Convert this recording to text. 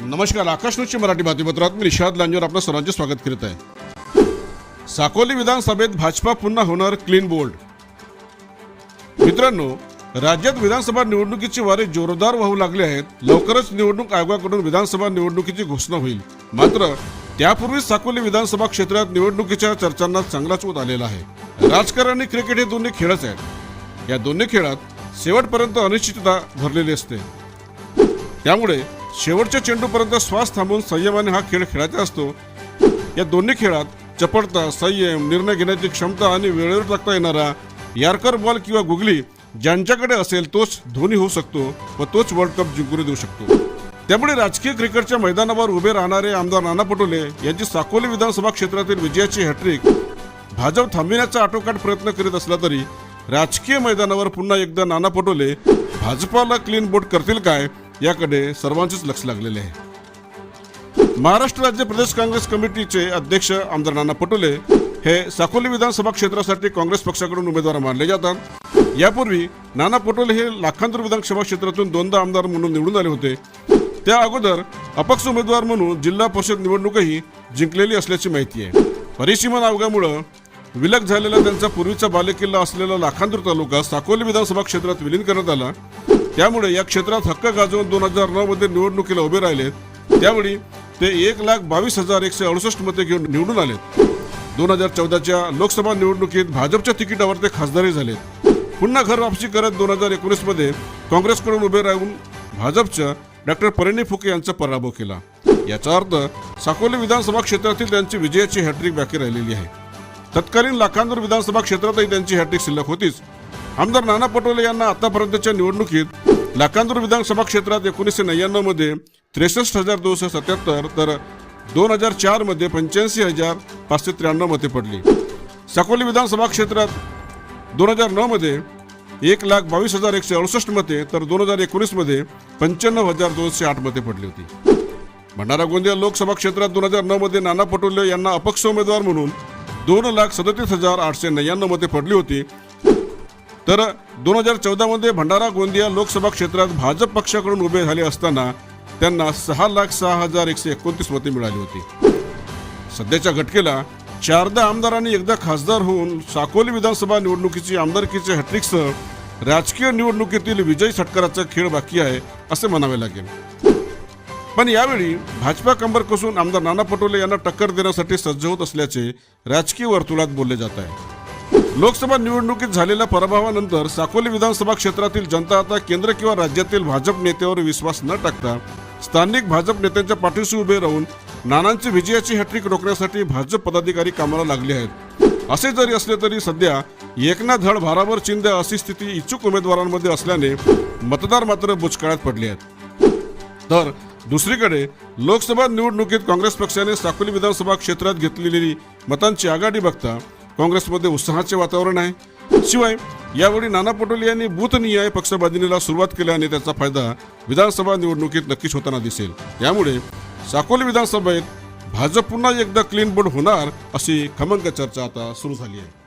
नमस्कार आकाश मराठी बातमीपत्रात मी निषाद लांजेवर आपलं सर्वांचे स्वागत करीत आहे. साकोली विधानसभेत भाजपा पुन्हा होणार क्लीन बोल्ड मित्रांनो राज्यात विधानसभा निवडणुकीची वारे जोरदार वाहू लागले आहेत. लवकरच निवडणूक आयोगाकडून विधानसभा निवडणुकीची घोषणा होईल. मात्र त्यापूर्वी साकोली विधानसभा क्षेत्रात निवडणुकीच्या चर्चांना चांगलाच होत आलेला आहे. राजकारण आणि क्रिकेट हे दोन्ही खेळच आहेत. या दोन्ही खेळात शेवटपर्यंत अनिश्चितता भरलेली असते. त्यामुळे शेवटच्या चेंडूपर्यंत श्वास थांबून संयमाने हा खेळ खेळायचा असतो. या दोन्ही खेळात चपळता संयम निर्णय घेण्याची क्षमता आणि वेळेवर टाकता येणारा यार्कर बॉल किंवा गुगली ज्यांच्याकडे असेल तोच धोनी होऊ शकतो व तोच वर्ल्ड कप जिंकून देऊ शकतो. त्यामुळे राजकीय क्रिकेटच्या मैदानावर उभे राहणारे आमदार नाना पटोले यांची साकोली विधानसभा क्षेत्रातील विजयाची हॅट्रिक. भाजप थांबविण्याचा आटोकाट प्रयत्न करीत असला तरी राजकीय मैदानावर पुन्हा एकदा नाना पटोले भाजपाला क्लीन बोट करतील काय? याकडे सर्वांचेच लक्ष लागलेले आहे. महाराष्ट्र राज्य प्रदेश काँग्रेस कमिटीचे अध्यक्ष आमदार नाना पटोले हे साकोली विधानसभा क्षेत्रासाठी काँग्रेस पक्षाकडून उमेदवार मानले जातात. यापूर्वी नाना पटोले हे लाखांतर विधानसभा क्षेत्रातून दोनदा आमदार म्हणून निवडून आले होते. त्या अगोदर अपक्ष उमेदवार म्हणून जिल्हा परिषद निवडणूकही जिंकलेली असल्याची माहिती आहे. परिसीमा नावगामुळं विलग झालेला त्यांचा पूर्वीचा बालेकिल्ला असलेला लाखांदूर तालुका साकोली विधानसभा क्षेत्रात विलीन करण्यात आला. त्यामुळे या क्षेत्रात हक्क गाजवून दोन हजार नऊ मध्ये निवडणुकीला उभे राहिले. त्यावेळी ते एक लाख बावीस हजार एकशे अडुसष्ट मते घेऊन निवडून आले. दोन हजार चौदाच्या लोकसभा निवडणुकीत भाजपच्या तिकिटावर ते खासदारही झाले. पुन्हा घर वापसी करत दोन हजार एकोणीसमध्ये काँग्रेसकडून उभे राहून भाजपच्या डॉक्टर परिणी फुके यांचा पराभव केला. याचा अर्थ साकोली विधानसभा क्षेत्रातील त्यांची विजयाची हॅट्रिक बाकी राहिलेली आहे. तत्कालीन लाखांदूर विधानसभा क्षेत्रातही त्यांची हॅट्रिक शिल्लक होतीच. आमदार नाना पटोले यांना आतापर्यंतच्या निवडणुकीत लाखांदूर विधानसभा क्षेत्रात एकोणीसशे नव्याण्णवमध्ये त्रेसष्ट हजार दोनशे सत्याहत्तर तर दोन हजार चारमध्ये पंच्याऐंशी हजार पाचशे त्र्याण्णव मते पडली. साकोली विधानसभा क्षेत्रात दोन हजार नऊ मध्ये एक लाख बावीस हजार एकशे अडुसष्ट मते तर दोन हजार एकोणीसमध्ये पंच्याण्णव हजार दोनशे आठ मते पडली होती. भंडारा गोंदिया लोकसभा क्षेत्रात दोन हजार नऊ मध्ये नाना पटोले यांना अपक्ष उमेदवार म्हणून दोन लाख सदतीस हजार आठशे नव्याण्णव मते पडली होती. तर दोन हजार चौदामध्ये भंडारा गोंदिया लोकसभा क्षेत्रात भाजप पक्षाकडून उभे झाले असताना त्यांना सहा लाख सहा हजार एकशे एकोणतीस मते मिळाली होती. सध्याच्या घटकेला चारदा आमदारांनी एकदा खासदार होऊन साकोली विधानसभा निवडणुकीची आमदारकीच्या हॅट्रिकसह राजकीय निवडणुकीतील विजयी सत्काराचा खेळ बाकी आहे असे म्हणावे लागेल. पण यावेळी भाजपा कंबर कसून आमदार नाना पटोले यांना टक्कर देण्यासाठी सज्ज होत असल्याचे राजकीय वर्तुळात बोलले जात आहे. लोकसभा निवडणुकीत झालेल्या पराभवानंतर साकोली विधानसभा क्षेत्रातील जनता आता केंद्र किंवा राज्यातील भाजप नेत्यावर विश्वास न टाकता स्थानिक भाजप नेत्यांच्या पाठीशी उभे राहून नानांची विजयाची हॅट्रिक रोखण्यासाठी भाजप पदाधिकारी कामाला लागले आहेत. असे जरी असले तरी सध्या एकनाथ धड भारावर चिंद अशी स्थिती इच्छुक उमेदवारांमध्ये असल्याने मतदार मात्र बुचकाळ्यात पडले आहेत. तर दुसरीकडे लोकसभा निवडणुकीत काँग्रेस पक्षाने साकोली विधानसभा क्षेत्रात घेतलेली मतांची आघाडी बघता काँग्रेसमध्ये उत्साहाचे वातावरण आहे. शिवाय यावेळी नाना पटोले यांनी बूथनिहाय पक्षबाधिनीला सुरुवात केल्याने त्याचा फायदा विधानसभा निवडणुकीत नक्कीच होताना दिसेल. त्यामुळे साकोली विधानसभेत भाजप पुन्हा एकदा क्लीन बोर्ड होणार अशी खमंग चर्चा आता सुरू झाली आहे.